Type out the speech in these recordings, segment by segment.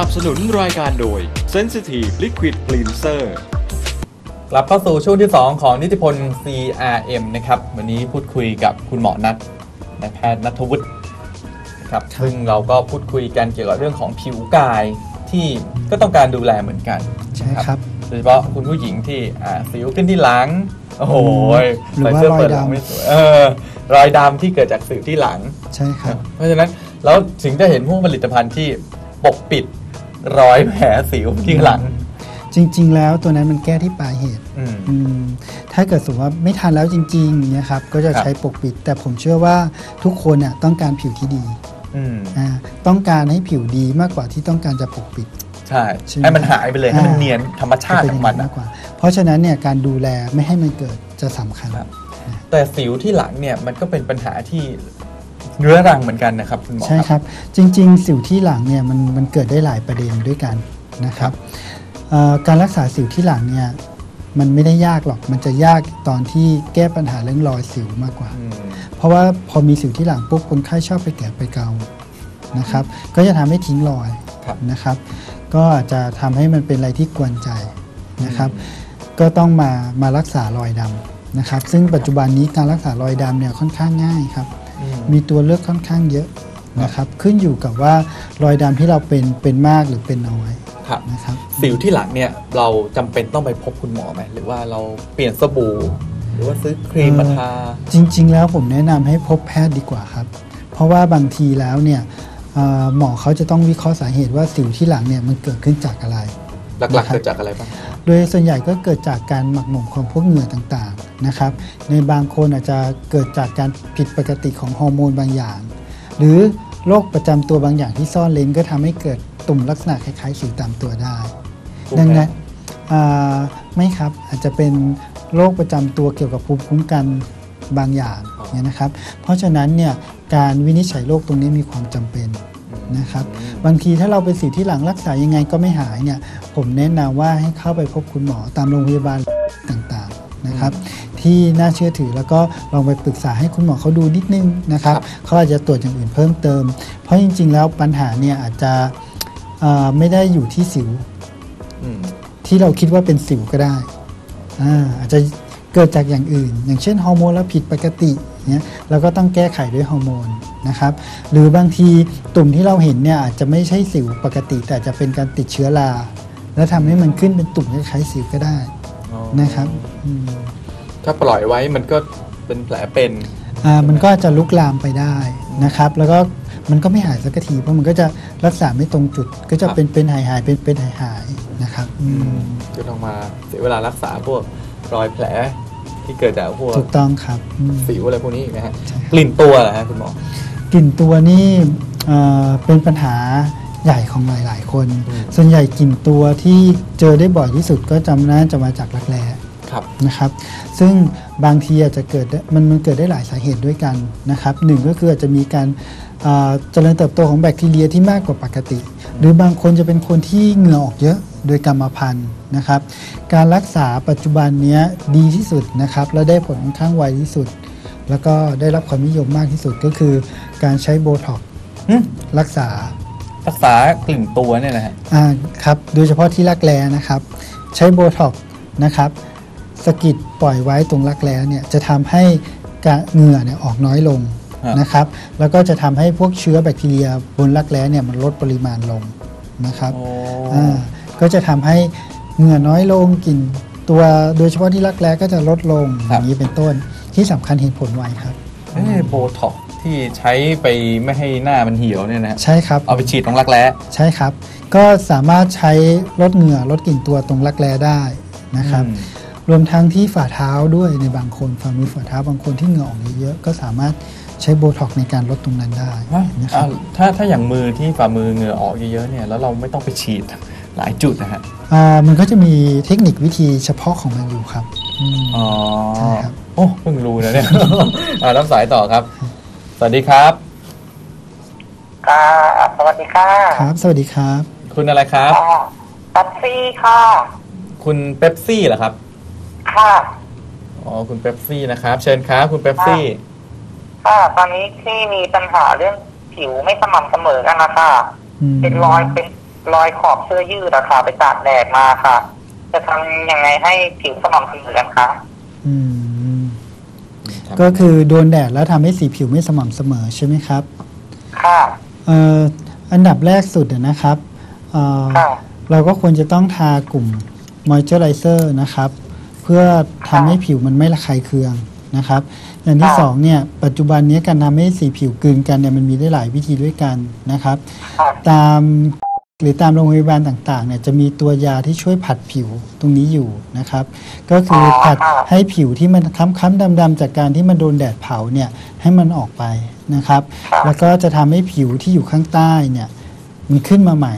นับสนุนรายการโดย Sensitive Liquid Cleanser กลับเข้าสู่ช่วงที่ 2 ของนิติพล CRM นะครับ วันนี้พูดคุยกับคุณหมอนัทนายแพทย์นัทวุฒินะครับซึ่งเราก็พูดคุยกันเกี่ยวกับเรื่องของผิวกายที่ก็ต้องการดูแลเหมือนกันใช่ครับโดยเฉพาะคุณผู้หญิงที่อ่าสิวขึ้นที่หลัง โอ้โหหรือว่าใส่เสื้อเปิดหลังรอยดำ ไม่สวยเออรอยดำที่เกิดจากสิวที่หลัง ใช่ครับ เพราะฉะนั้นแล้วถึงจะเห็นพวกผลิตภัณฑ์ที่ ปกปิดรอยแผลสิวที่หลัง จริง ๆ แล้วตัวนั้นมันแก้ที่ปลายเหตุอืมอืมถ้าเกิดสมมติว่าไม่ทันแล้วจริงๆเนี่ยครับก็จะครับใช้ปกปิด แต่ผมเชื่อว่าทุกคนน่ะต้องการผิวที่ดีอืมอ่าต้องการให้ผิวดีมากกว่าที่ต้องการจะปกปิดใช่ใช่ไหมให้มันหายไปเลยให้มันอ่าเนียนธรรมชาติเป็ของย่มันมาอะกกว่า เพราะฉะนั้นเนี่ยการดูแลไม่ให้มันเกิดจะสำคัญครับแต่สิวที่หลังเนี่ยมันก็เป็นปัญหาที่ เรื้อรังเหมือนกันนะครับคุณหมอใช่ครับ จริง ๆ สิวที่หลังเนี่ยมันมันเกิดได้หลายประเด็นด้วยกันนะครับเอ่อการรักษาสิวที่หลังเนี่ยมันไม่ได้ยากหรอก มันจะยากตอนที่แก้ปัญหาเรื่องรอยสิวมากกว่าอืมเพราะว่าพอมีสิวที่หลังปุ๊บคนไข้ชอบไปแกะไปเกานะครับ ก็จะทำให้ทิ้งรอยครับนะครับ ก็อาจจะทำให้มันเป็นอะไรที่กวนใจนะครับ ก็ต้องมามารักษารอยดำนะครับ ซึ่งปัจจุบันนี้การรักษารอยดำเนี่ยค่อนข้างง่ายครับอื มมีตัวเลือกค่อนข้างเยอะนะครับ ขึ้นอยู่กับว่ารอยดำที่เราเป็นเป็นมากหรือเป็นน้อยครับนะครับสิวที่หลังเนี่ยเราจำเป็นต้องไปพบคุณหมอไหมหรือว่าเราเปลี่ยนสบู่ หรือว่าซื้อครีมมาทาจริง ๆ แล้วผมแนะนำให้พบแพทย์ดีกว่าครับ เพราะว่าบางทีแล้วเนี่ยเอ่อหมอเขาจะต้องวิเคราะห์สาเหตุว่าสิวที่หลังเนี่ยมันเกิดขึ้นจากอะไร หลักๆเกิดจากอะไรบ้าง โดยส่วนใหญ่ก็เกิดจากการหมักหมมของพวกเหงื่อต่างๆนะครับในบางคนอาจจะเกิดจากการผิดปกติของฮอร์โมนบางอย่าง หรือโรคประจำตัวบางอย่างที่ซ่อนเลนก็ทำให้เกิดตุ่มลักษณะคล้ายๆสิวตามตัวได้ถูกไหมดังนั้นอ่าไม่ครับอาจจะเป็นโรคประจำตัวเกี่ยวกับภูมิคุ้มกันบางอย่างเนี่ยนะครับ เพราะฉะนั้นเนี่ยการวินิจฉัยโรคตรงนี้มีความจำเป็น นะครับ บางทีถ้าเราเป็นสิวที่หลังรักษายังไงก็ไม่หายเนี่ย ผมแนะนำว่าให้เข้าไปพบคุณหมอตามโรงพยาบาลต่างๆนะครับ ที่น่าเชื่อถือแล้วก็ลองไปปรึกษาให้คุณหมอเขาดูนิดนึงนะครับครับเขาอาจจะตรวจอย่างอื่นเพิ่มเติม เพราะจริง ๆ แล้วปัญหาเนี่ยอาจจะเอ่อไม่ได้อยู่ที่สิวอืมที่เราคิดว่าเป็นสิวก็ได้อ่าอาจจะเกิดจากอย่างอื่น อย่างเช่นฮอร์โมนเราผิดปกติ เนี่ยเราก็ต้องแก้ไขด้วยฮอร์โมนนะครับหรือบางทีตุ่มที่เราเห็นเนี่ยอาจจะไม่ใช่สิวปกติ แต่จะเป็นการติดเชื้อราแล้วทำให้มันขึ้นเป็นตุ่มคล้ายๆสิวก็ได้นะครับอืมถ้าปล่อยไว้มันก็เป็นแผลเป็นอ่ามันก็จะลุกลามไปได้นะครับ แล้วก็มันก็ไม่หายสักทีเพราะมันก็จะรักษาไม่ตรงจุดก็จะครับเป็นเป็นหายหายเป็นเป็นหายหายนะครับอืมก็ต้องมาเสียเวลารักษาพวกรอยแผล ที่เกิดจากพวกถูกต้องครับอืม สิวอะไรพวกนี้อีกนะฮะใช่ครับ กลิ่นตัวเหรอฮะคุณหมอ กลิ่นตัวนี่เอ่อเป็นปัญหาใหญ่ของหลาย ๆ คน อืม ส่วนใหญ่กลิ่นตัวที่เจอได้บ่อยที่สุดก็จำน่าจะมาจากรักแร้ ครับ นะครับซึ่งบางทีอาจจะเกิดได้มันมันเกิดได้หลายสาเหตุด้วยกันนะครับหนึ่งก็คืออาจจะมีการเอ่อเจริญเติบโตของแบคทีเรียที่มากกว่าปกติ หรือบางคนจะเป็นคนที่เหงื่อออกเยอะ โดยกรรมพันธุ์นะครับ การรักษาปัจจุบันเนี้ยดีที่สุดนะครับ และได้ผลค่อนข้างไวที่สุด แล้วก็ได้รับความนิยมมากที่สุดก็คือ การใช้โบท็อกซ์หึรักษารักษากลิ่นตัวเนี่ยนะฮะอ่าครับโดยเฉพาะที่รักแร้นะครับ ใช้โบท็อกซ์นะครับสะกิดปล่อยไว้ตรงรักแร้เนี่ยจะทำให้กระเหงื่อเนี่ยออกน้อยลงฮะนะครับ แล้วก็จะทำให้พวกเชื้อแบคทีเรียบนรักแร้เนี่ยมันลดปริมาณลงนะครับโอ้อ่า ก็จะทำให้เหงื่อน้อยลงกลิ่นตัวโดยเฉพาะที่รักแร้ก็จะลดลงอย่างนี้เป็นต้นที่สำคัญเห็นผลไวครับ เอ้โบท็อกซ์ที่ใช้ไปไม่ให้หน้ามันเหี่ยวเนี่ยนะฮะใช่ครับ เอาไปฉีดตรงรักแร้ ใช่ครับ ก็สามารถใช้ลดเหงื่อลดกลิ่นตัวตรงรักแร้ได้นะครับ อืม รวมทั้งที่ฝ่าเท้าด้วยในบางคนฝ่ามือฝ่าเท้าบางคนที่เหงื่อออกเยอะๆก็สามารถใช้โบท็อกซ์ในการลดตรงนั้นได้นะครับอ้าวถ้าถ้าอย่างมือที่ฝ่ามือเหงื่อออกเยอะๆเนี่ยแล้วเราไม่ต้องไปฉีด หลายจุดนะฮะอ่ามันก็จะมีเทคนิควิธีเฉพาะของมันอยู่ครับอืมอ๋อใช่ครับโอ้เพิ่งรู้นะเนี่ยอ่ารับสายต่อครับ สวัสดีครับค่ะสวัสดีค่ะครับ สวัสดีครับ คุณอะไรครับค่ะตัดซี่ค่ะ คุณเป๊ปซี่เหรอครับ ค่ะอ๋อคุณเป๊ปซี่นะครับ เชิญครับคุณเป๊ปซี่ค่ะตอนนี้ที่มีปัญหาเรื่องผิวไม่สม่ำเสมอกันนะคะอืมเป็นรอยเป็น รอยขอบเสื้อยืดอะค่ะไปตากแดดมาค่ะ จะทำยังไงให้ผิวสม่ำเสมอกันคะอืมครับก็คือโดนแดดแล้วทำให้สีผิวไม่สม่ำเสมอใช่ไหมครับ ค่ะเอ่ออันดับแรกสุดอะนะครับเอ่อค่ะเราก็ควรจะต้องทากลุ่มมอยเจอไรเซอร์นะครับ เพื่อทำให้ผิวมันไม่ระคายเคืองนะครับ อย่างที่ค่ะสองเนี่ยปัจจุบันนี้การทำให้สีผิวกลืนกันเนี่ยมันมีได้หลายวิธีด้วยกันนะครับ ค่ะ ตาม หรือตามโรงพยาบาลต่างๆเนี่ยจะมีตัวยาที่ช่วยผัดผิวตรงนี้อยู่นะครับ ก็คือออผัดค่ะให้ผิวที่มันค้ำๆดำๆจากการที่มันโดนแดดเผาเนี่ยให้มันออกไปนะครับค่ะแล้วก็จะทำให้ผิวที่อยู่ข้างใต้เนี่ยมันขึ้นมาใหม่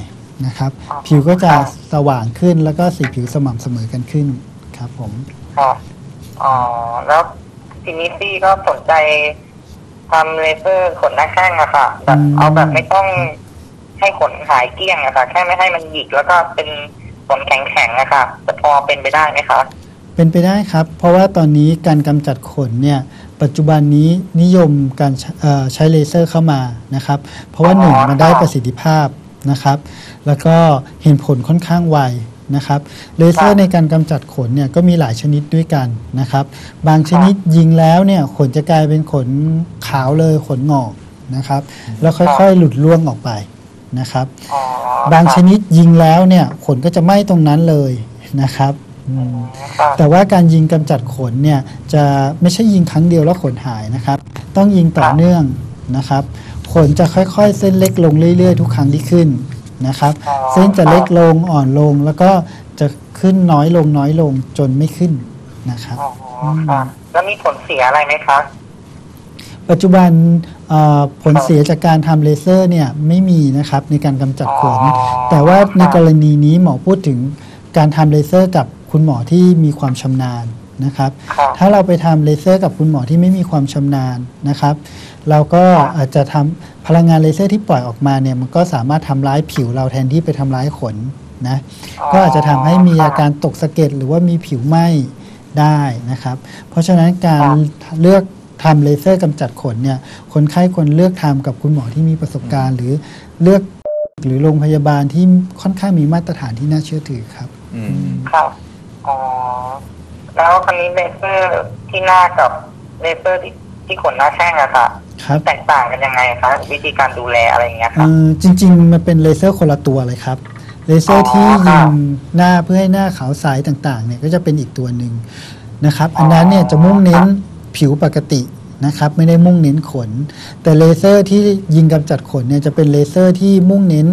นะครับอ๋อผิวก็จะค่ะสว่างขึ้นแล้วก็สีผิวสม่ำเสมอกันขึ้นครับผมค่ะอ๋อแล้วทีนี้ซี่ก็สนใจทำเลเซอร์ขนหน้าแข้งอะค่ะแบบอืมเอาแบบไม่ต้อง ให้ขนหายเกลี้ยงอะค่ะ แค่ไม่ให้มันหยิกแล้วก็เป็นขนแข็งๆอะค่ะจะพอเป็นไปได้ไหมคะ เป็นไปได้ครับ เพราะว่าตอนนี้การกำจัดขนเนี่ยปัจจุบันนี้นิยมการใช้เอ่อใช้เลเซอร์เข้ามานะครับ เพราะว่าอ๋อหนึ่งมันได้ค่ะประสิทธิภาพนะครับ แล้วก็เห็นผลค่อนข้างไวนะครับเลเซอร์ค่ะในการกำจัดขนเนี่ยก็มีหลายชนิดด้วยกันนะครับ บางชนิดยิงแล้วเนี่ยขนจะกลายเป็นขนขาวเลยขนงอกนะครับ แล้วค่อยๆ หลุดร่วงออกไป นะครับอ๋อบางชค่ะนิดยิงแล้วเนี่ยขนก็จะไหม้ตรงนั้นเลยนะครับอืมค่ะแต่ว่าการยิงกำจัดขนเนี่ยจะไม่ใช่ยิงครั้งเดียวแล้วขนหายนะครับ ต้องยิงต่อเนื่องนะครับ ขนจะค่อยๆ เส้นเล็กลงเรื่อยๆ ทุกครั้งที่ขึ้นนะครับอ๋อเส้นจะเล็กลงอ่อนลงแล้วก็จะขึ้นน้อยลงน้อยลงจนไม่ขึ้นนะครับอ๋อค่ะแล้วมีผลเสียอะไรไหมคะ ปัจจุบันเอ่อผลเสียจากการทำเลเซอร์เนี่ยไม่มีนะครับในการกำจัดขนอ๋อแต่ว่าในกรณีนี้หมอพูดถึงการทำเลเซอร์กับคุณหมอที่มีความชำนาญนะครับค่ะถ้าเราไปทำเลเซอร์กับคุณหมอที่ไม่มีความชำนาญนะครับ เราก็อาจจะทำพลังงานเลเซอร์ที่ปล่อยออกมาเนี่ยมันก็สามารถทำร้ายผิวเราแทนที่ไปทำร้ายขนนะอ๋อก็อาจจะทำให้มีอาการตกสะเก็ดหรือว่ามีผิวไหม้ได้นะครับ เพราะฉะนั้นการเลือก ทำเลเซอร์กำจัดขนเนี่ยคนไข้ควรเลือกทำกับคุณหมอที่มีประสบการณ์ หรือเลือกหรือโรงพยาบาลที่ค่อนข้างมีมาตรฐานที่น่าเชื่อถือครับอืมค่ะอ๋อแล้วคราวนี้เลเซอร์ที่หน้ากับเลเซอร์ที่ที่ขนหน้าแข้งอะค่ะครับแตกต่างกันยังไงคะวิธีการดูแลอะไรอย่างเงี้ยเอค่ะอจริง ๆ มันเป็นเลเซอร์คนละตัวเลยครับเลเซอร์อ๋อที่ครัยิบงหน้าเพื่อให้หน้าขาวใสต่างๆเนี่ยก็จะเป็นอีกตัวหนึ่งนะครับ อันนั้นเนี่ยจะมุ่งเน้น ผิวปกตินะครับไม่ได้มุ่งเน้นขน แต่เลเซอร์ที่ยิงกำจัดขนเนี่ยจะเป็นเลเซอร์ที่มุ่งเน้น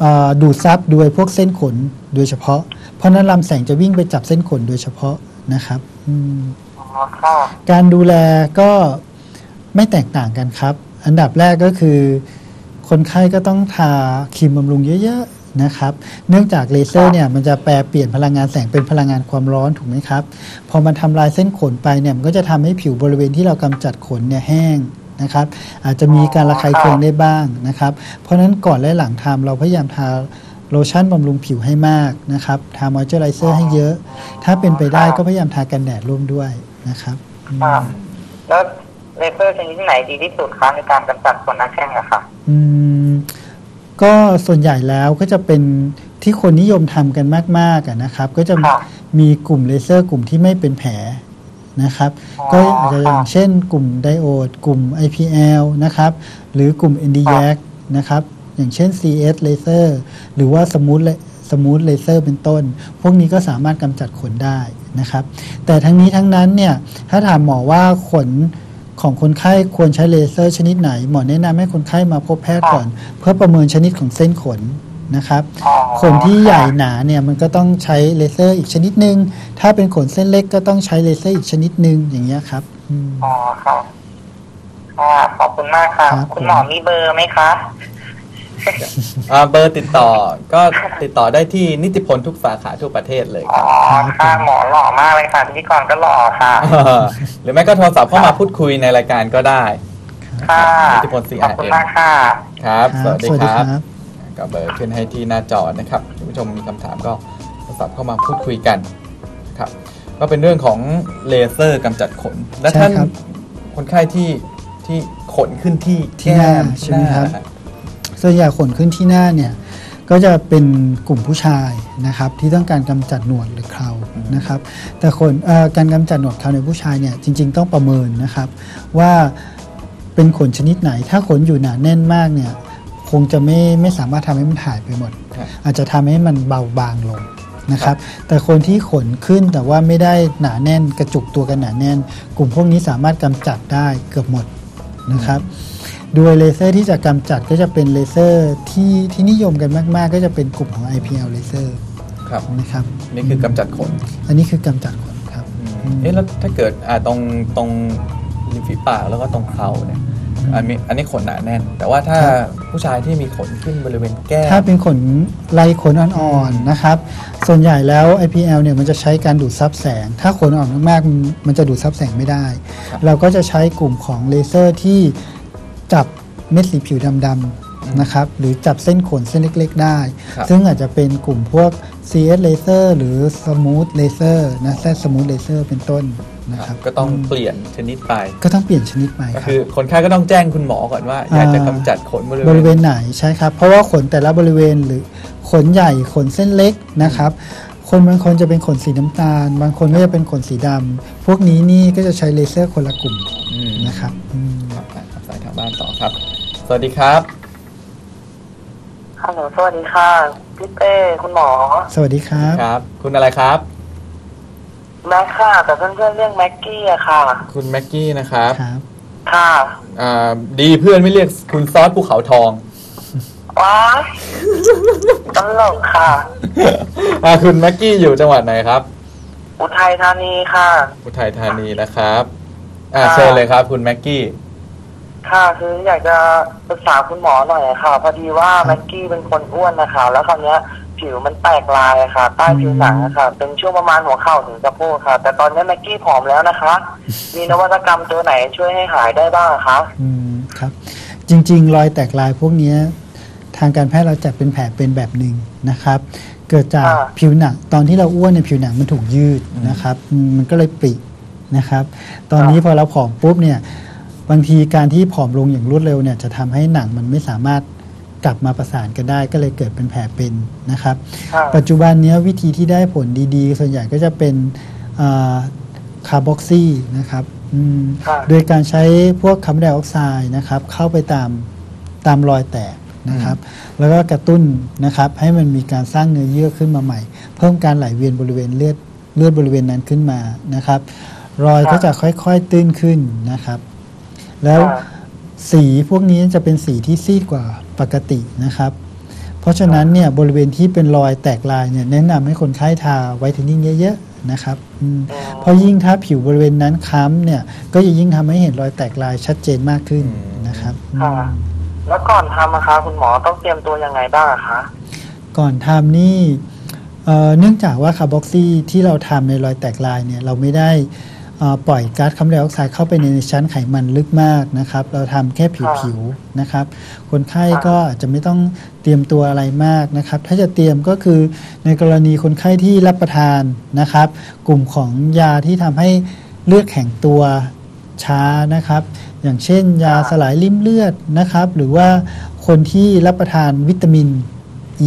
เอ่อดูดซับโดยพวกเส้นขนโดยเฉพาะ เพราะฉะนั้นลำแสงจะวิ่งไปจับเส้นขนโดยเฉพาะนะครับอืมอ๋อค่ะการดูแลก็ไม่แตกต่างกันครับ อันดับแรกก็คือ คนไข้ก็ต้องทาครีมบำรุงเยอะๆ นะครับ เนื่องจากเลเซอร์เนี่ยมันจะแปลเปลี่ยนพลังงานแสงเป็นพลังงานความร้อนถูกไหมครับ พอมันทำลายเส้นขนไปเนี่ยมันก็จะทำให้ผิวบริเวณที่เรากำจัดขนเนี่ยแห้งนะครับ อาจจะมีการระคายเคืองได้บ้างนะครับ เพราะฉะนั้นก่อนและหลังทำเราพยายามทาโลชั่นบำรุงผิวให้มากนะครับทามอยเจอไรเซอร์ให้เยอะ ถ้าเป็นไปได้ก็พยายามทากันแดดร่วมด้วยนะครับอืมค่ะแล้วเลเซอร์ชนิดไหนดีที่สุดคะในการกำจัดขนหน้าแข้งอะค่ะ อืม ก็ส่วนใหญ่แล้วก็จะเป็นที่คนนิยมทำกันมากๆอะนะครับ ก็จะค่ะมีกลุ่มเลเซอร์กลุ่มที่ไม่เป็นแผลนะครับอ๋อก็อาจจะอย่างค่ะเช่น กลุ่มไดโอด กลุ่ม IPL นะครับ หรือกลุ่ม n d y a c นะครับ อย่างเช่น CS เลเซอร์หรือว่าสมูทสมูทเลเซอร์เป็นต้น พวกนี้ก็สามารถกำจัดขนได้นะครับ แต่ทั้งนี้ทั้งนั้นเนี่ย ถ้าถามหมอว่าขน ของคนไข้ควรใช้เลเซอร์ชนิดไหน หมอแนะนำให้คนไข้มาพบแพทย์ก่อน เพื่อประเมินชนิดของเส้นขนนะครับอ๋อขนที่ใหญ่หนาเนี่ยมันก็ต้องใช้เลเซอร์อีกชนิดหนึ่งถ้าเป็นขนเส้นเล็กก็ต้องใช้เลเซอร์อีกชนิดหนึ่งอย่างเงี้ยครับอืมอ๋อค่ะค่ะขอบคุณมากค่ะครับคุณหมอมีเบอร์ไหมคะ อ่าเบอร์ติดต่อก็ติดต่อได้ที่นิติพลทุกสาขาทั่วประเทศเลยอ๋คอรับค่ะหมอหล่อมากเลยค่ะพิธีกรก็หล่อค่ะ หรือไม่ก็โทรศัพท์เข้ามาพูดคุยในรายการก็ได้ ค่ะนิติพลขอบคุณ CRM มากค่ะครับ สวัสดีสวัสดีครับครับก็เบอร์ขึ้นให้ที่หน้าจอนะครับคุณผู้ชมมีคำถามก็โทรศัพท์เข้ามาพูดคุยกันครับ ก็เป็นเรื่องของเลเซอร์กำจัดขน และใช่ท่านครับคนไข้ที่ที่ขนขึ้นที่ที่หน้าแก้มใช่ไหมครับน้า ส่วนใหญ่ขนขึ้นที่หน้าเนี่ยก็จะเป็นกลุ่มผู้ชายนะครับที่ต้องการกำจัดหนวดหรือเครานะครับ แต่คนเอ่อการกำจัดหนวดเคราในผู้ชายเนี่ยจริง ๆ ต้องประเมินนะครับว่าเป็นขนชนิดไหน ถ้าขนอยู่หนาแน่นมากเนี่ยคงจะไม่ไม่สามารถทำให้มันหายไปหมดครับอาจจะทำให้มันเบาบางลงนะครับ แต่คนที่ขนขึ้นแต่ว่าไม่ได้หนาแน่นกระจุกตัวกันหนาแน่น กลุ่มพวกนี้สามารถกำจัดได้เกือบหมดนะครับ โดยเลเซอร์ที่จะกำจัดก็จะเป็นเลเซอร์ที่ที่นิยมกันมาก ๆ ก็จะเป็นกลุ่มของ IPL เลเซอร์ครับนะครับนี่คือกำจัดขน อันนี้คือกำจัดขนครับเอ๊ะแล้วถ้าเกิดอ่าตรงตรงริมฝีปากแล้วก็ตรงเคราเนี่ยอันนี้อันนี้ขนหนาแน่น แต่ว่าถ้าครับผู้ชายที่มีขนขึ้นบริเวณแก้มถ้าเป็นขนลายขนอ่อนๆนะครับ ส่วนใหญ่แล้ว IPL เนี่ยมันจะใช้การดูดซับแสง ถ้าขนอ่อนมากๆมันมันจะดูดซับแสงไม่ได้ครับเราก็จะใช้กลุ่มของเลเซอร์ที่ จับเม็ดสีผิวดำๆนะครับหรือจับเส้นขนเส้นเล็กๆ ได้ ครับ ซึ่งอาจจะเป็นกลุ่มพวก CS laser หรือ smooth laser นะ Z smooth laser เป็นต้นนะครับก็ต้องเปลี่ยนชนิดไป ก็ต้องเปลี่ยนชนิดใหม่ก็ครัคืบอคนไข้ก็ต้องแจ้งคุณหมอก่อนว่า อยากจะกำจัดขนบริบริเวเวณณไหนใช่ครับ เพราะว่าขนแต่ละบริเวณหรือขนใหญ่ขนเส้นเล็กนะครับ คนบางคนจะเป็นขนสีน้ำตาล บางคนก็จะเป็นขนสีดำพวกนี้นี่ก็จะใช้เลเซอร์คนละกลุ่มอืม นะครับอืม ครับอะครั บสายทางบ้านต่อครับ สวัสดีครับฮัลโหลสวัสดีค่ะพี่เป้คุณหมอ สวัสดีครับ ครับ คุณอะไรครับแม็กค่ะแต่เพื่อนๆเรียกแม็กกี้อะค่ะ คุณแม็กกี้นะครับครับค่ะอ่าดีเพื่อนไม่เรียกคุณซอสภูเขาทองว้ายตลกค่ะอ่าคุณแม็กกี้อยู่จังหวัดไหนครับ อุทัยธานีค่ะ อุทัยธานีนะครับ อ่าค่ะ เชิญเลยครับ คุณแม็กกี้ ค่ะคืออยากจะปรึกษาคุณหมอหน่อยอะค่ะ พอดีว่าแม็กกี้เป็นคนอ้วนนะคะ แล้วคราวเนี้ยผิวมันแตกลายอะค่ะ ใต้ผิวหนังอะค่ะ เป็นช่วงประมาณหัวเข่าถึงสะโพกค่ะ แต่ตอนนี้แม็กกี้ผอมแล้วนะคะ มีนวัตกรรมตัวไหนช่วยให้หายได้บ้างคะอืมครับ จริง ๆ รอยแตกลายพวกเนี้ยทางการแพทย์เราจัดเป็นแผลเป็นแบบหนึ่งนะครับ เกิดจากอ่าผิวหนังตอนที่เราอ้วนเนี่ยผิวหนังมันถูกยืดนะครับอืมมันก็เลยปรินะครับ ตอนนี้พอเราผอมปุ๊บเนี่ย บางทีการที่ผอมลงอย่างรวดเร็วเนี่ยจะทำให้หนังมันไม่สามารถกลับมาประสานกันได้ก็เลยเกิดเป็นแผลเป็นนะครับค่ะปัจจุบันเนี้ยวิธีที่ได้ผลดีๆ ส่วนใหญ่ก็จะเป็นคาร์บอกซีนะครับอืมค่ะโดยการใช้พวกคาร์บอนไดออกไซด์นะครับ เข้าไปตามตามรอยแตกนะครับ แล้วก็กระตุ้นนะครับ ให้มันมีการสร้างเนื้อเยื่อขึ้นมาใหม่ เพิ่มการไหลเวียนบริเวณเลือดเลือดบริเวณนั้นขึ้นมานะครับ รอยก็จะค่อยๆตื้นขึ้นนะครับ แล้วค่ะสีพวกนี้จะเป็นสีที่ซีดกว่าปกตินะครับ เพราะฉะนั้นเนี่ยบริเวณที่เป็นรอยแตกลายเนี่ยแนะนำให้คนไข้ทาไวท์เทนนิ่งเยอะๆนะครับอืมเพราะยิ่งถ้าผิวบริเวณนั้นค้ำเนี่ยก็จะยิ่งทำให้เห็นรอยแตกลายชัดเจนมากขึ้นอืมนะครับค่ะอืมแล้วก่อนทำอะคะคุณหมอต้องเตรียมตัวยังไงบ้างอะคะก่อนทำนี่เอ่อเนื่องจากว่าคาร์บอกซีที่เราทำในรอยแตกลายเนี่ยเราไม่ได้เอ่อ ปล่อยก๊าซคาร์บอนไดออกไซด์เข้าไปในชั้นไขมันลึกมากนะครับ เราทำแค่ผิวๆนะครับ คนไข้ก็อาจจะไม่ต้องเตรียมตัวอะไรมากนะครับ ถ้าจะเตรียมก็คือในกรณีคนไข้ที่รับประทานนะครับ กลุ่มของยาที่ทำให้เลือดแข็งตัวช้านะครับ อย่างเช่น ยาสลายริ่มเลือดนะครับ หรือว่าคนที่รับประทานวิตามิน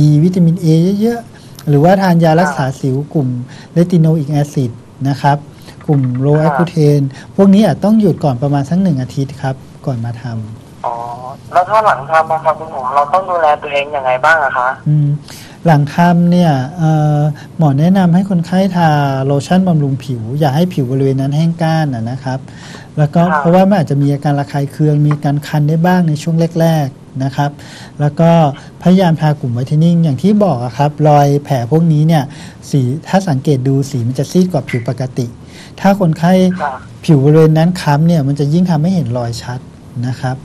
E วิตามิน A เยอะๆหรือว่าทานยารักษาสิวกลุ่มเลติโนอิกแอซิดนะครับ กลุ่มโลแอคูเทนพวกนี้อาจต้องหยุดก่อนประมาณสักหนึ่งอาทิตย์ครับ ก่อนมาทำอ๋อแล้วถ้าหลังทำอะคะคุณหมอเราต้องดูแลตัวเองยังไงบ้างอะคะอืมหลังทำเนี่ยเอ่อหมอแนะนำให้คนไข้ทาโลชั่นบำรุงผิว อย่าให้ผิวบริเวณนั้นแห้งก้านนะนะครับ แล้วก็ค่ะเพราะว่ามันอาจจะมีอาการระคายเคือง มีการคันได้บ้างในช่วงแรกๆนะครับ แล้วก็พยายามทากลุ่มไวท์เทนนิ่งอย่างที่บอกอะครับ รอยแผลพวกนี้เนี่ยสีถ้าสังเกตดูสีมันจะซีดกว่าผิวปกติ ถ้าคนไข้ค่ะผิวบริเวณนั้นค้ำเนี่ยมันจะยิ่งทำให้เห็นรอยชัดนะครับ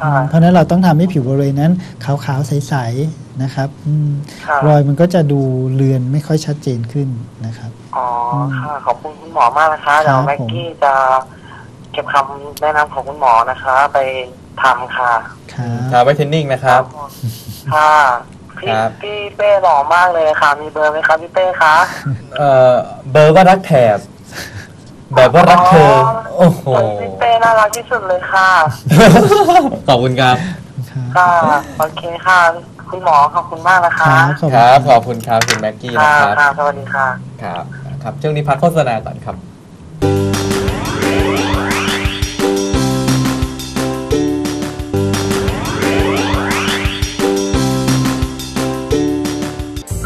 ค่ะเพราะฉะนั้นเราต้องทำให้ผิวบริเวณนั้นขาวๆใสๆนะครับอืมค่ะรอยมันก็จะดูเลือนไม่ค่อยชัดเจนขึ้นนะครับอ๋อค่ะขอบคุณคุณหมอมากนะคะเดี๋ยวแม็กกี้จะเก็บคำแนะนำของคุณหมอนะคะ ไปทำค่ะครับทาไวท์เทนนิ่งนะครับ ค่ะพี่ครับพี่เป้หล่อมากเลยค่ะ มีเบอร์ไหมคะพี่เป้คะเอ่อเบอร์ว่ารักแถบ แบบว่ารักเธอ โอ้โห พี่เป้น่ารักที่สุดเลยค่ะ ขอบคุณครับครับค่ะ โอเคค่ะขคุณหมอขอบคุณมากนะคคะรับขอบคคุณรับ ขอบคุณครับคุณแม็กกี้ค่ะนะครับ ค่ะ สวัสดีค่ะ ครับครับช่วงนี้พักโฆษณาก่อนครับ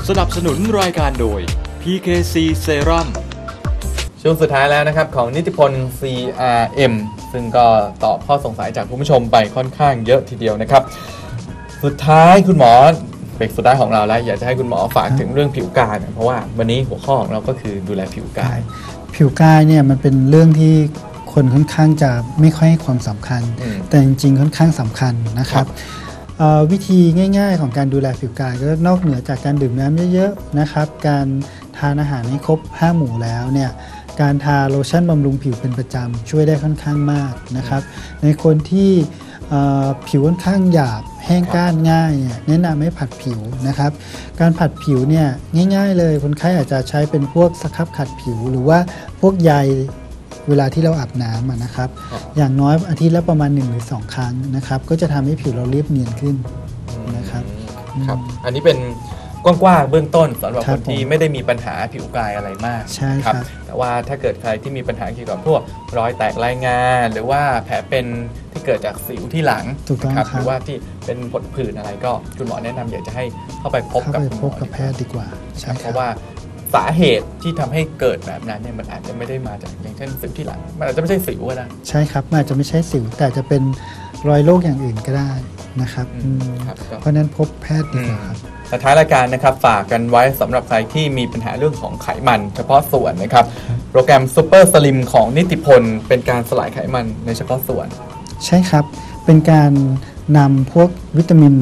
สนับสนุนรายการโดย PKC Serum ช่วงสุดท้ายแล้วนะครับ ของนิติพล CRM ซึ่งก็ตอบข้อสงสัยจากคุณผู้ชมไปค่อนข้างเยอะทีเดียวนะครับ สุดท้ายคุณหมอเบรกสุดท้ายของเราแล้ว อยากจะให้คุณหมอฝากถึงเรื่องผิวกายหน่อยเพราะว่าวันนี้หัวข้อของเราก็คือดูแลผิวกาย ผิวกายเนี่ยมันเป็นเรื่องที่คนค่อนข้างจะไม่ค่อยให้ความสำคัญอืมแต่จริงๆค่อนข้างสำคัญนะครับเอ่อวิธีง่าย ๆ ของการดูแลผิวกายก็นอกเหนือจากการดื่มน้ำเยอะๆนะครับ การทานอาหารให้ครบ 5 หมู่แล้วเนี่ย การทาโลชั่นบำรุงผิวเป็นประจำช่วยได้ค่อนข้างมากนะครับ ในคนที่เอ่อผิวค่อนข้างหยาบแห้งก้านง่ายเนี่ยแนะนำให้ผัดผิวนะครับ การผัดผิวเนี่ยง่าย ๆ เลยคนไข้อาจจะใช้เป็นพวกสครับขัดผิว หรือว่าพวกใยเวลาที่เราอาบน้ำอะนะครับครับ อย่างน้อยอาทิตย์ละประมาณ 1 หรือ 2 ครั้งนะครับ ก็จะทำให้ผิวเราเรียบเนียนขึ้นนะครับครับ อันนี้เป็น กว้างๆเบื้องต้นสำหรับครัคบนที่ผมไม่ได้มีปัญหาผิวกายอะไรมากใช่ครับ แต่ว่าถ้าเกิดใครที่มีปัญหาเกี่ยวกับพวกรอยแตกรายงาน หรือว่าแผลเป็นที่เกิดจากสิวที่หลังถูกต้องนะครับหรือว่าที่เป็นผดผื่นอะไรก็คุณหมอแนะนำอยากจะให้เข้าไปพบเข้ากับไปคุณหพมอบกับแพทย์ดีกว่าคใช่รับคเพรับราะว่าสาเหตุที่ทำให้เกิดแบบนั้นเนี่ยมันอาจจะไม่ได้มาจากอย่างเช่นสิวที่หลัง มันอาจจะไม่ใช่สิวก็ได้ ใช่ครับมันอาจจะไม่ใช่สิวแต่จะเป็นรอยโรคอย่างอื่นก็ได้นะครับอืมอืมครับก็ เพราะฉะนั้นพบแพทย์ดีกว่าครับ สุดท้ายรายการนะครับฝากกันไว้สำหรับใครที่มีปัญหาเรื่องของไขมัน เฉพาะส่วนนะครับโปรแกรม Super Slim ของนิติพล เป็นการสลายไขมันในเฉพาะส่วน ใช่ครับ เป็นการนำพวกวิตามิน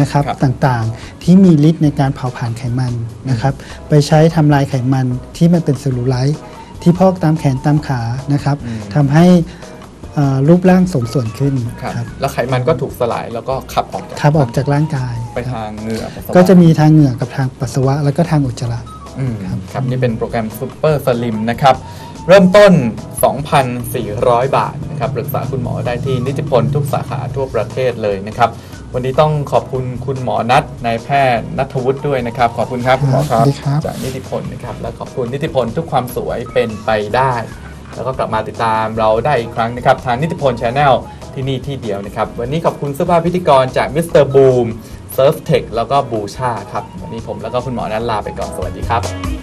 นะครับครับต่างๆ ที่มีฤทธิ์ในการเผาผลาญไขมันนะครับไปใช้ทำลายไขมันที่มันเป็นเซลลูไลท์ที่พอกตามแขนตามขานะครับอืมทำให้เอ่อ รูปร่างสมส่วนขึ้นครับครับแล้วไขมันก็ถูกสลายแล้วก็ขับออกจากขับออกจากร่างกายไปทางเหงื่อปัสสาวก็จะมีทางเหงื่อกับทางปัสสาวะ แล้วก็ทางอุจจาระอืมครับครับนี่เป็นโปรแกรม Super Slim นะครับ เริ่มต้น 2,400 บาทนะครับปรึกษาคุณหมอได้ที่นิติพลทุกสาขาทั่วประเทศเลยนะครับ วันนี้ต้องขอบคุณคุณหมอนัทนายแพทย์นัทวุฒิด้วยนะครับ ขอบคุณครับคุณหมอครับ สวัสดีครับ จากนิติพลนะครับ และขอบคุณนิติพลทุกความสวยเป็นไปได้ แล้วก็กลับมาติดตามเราได้อีกครั้งนะครับ ทางนิติพลชาแนลที่นี่ที่เดียวนะครับ วันนี้ขอบคุณเสื้อผ้าพิธีกรจากมิสเตอร์บูมเซิร์ฟเทคแล้วก็บูชาครับ วันนี้ผมแล้วก็คุณหมอนั้นลาไปก่อนสวัสดีครับ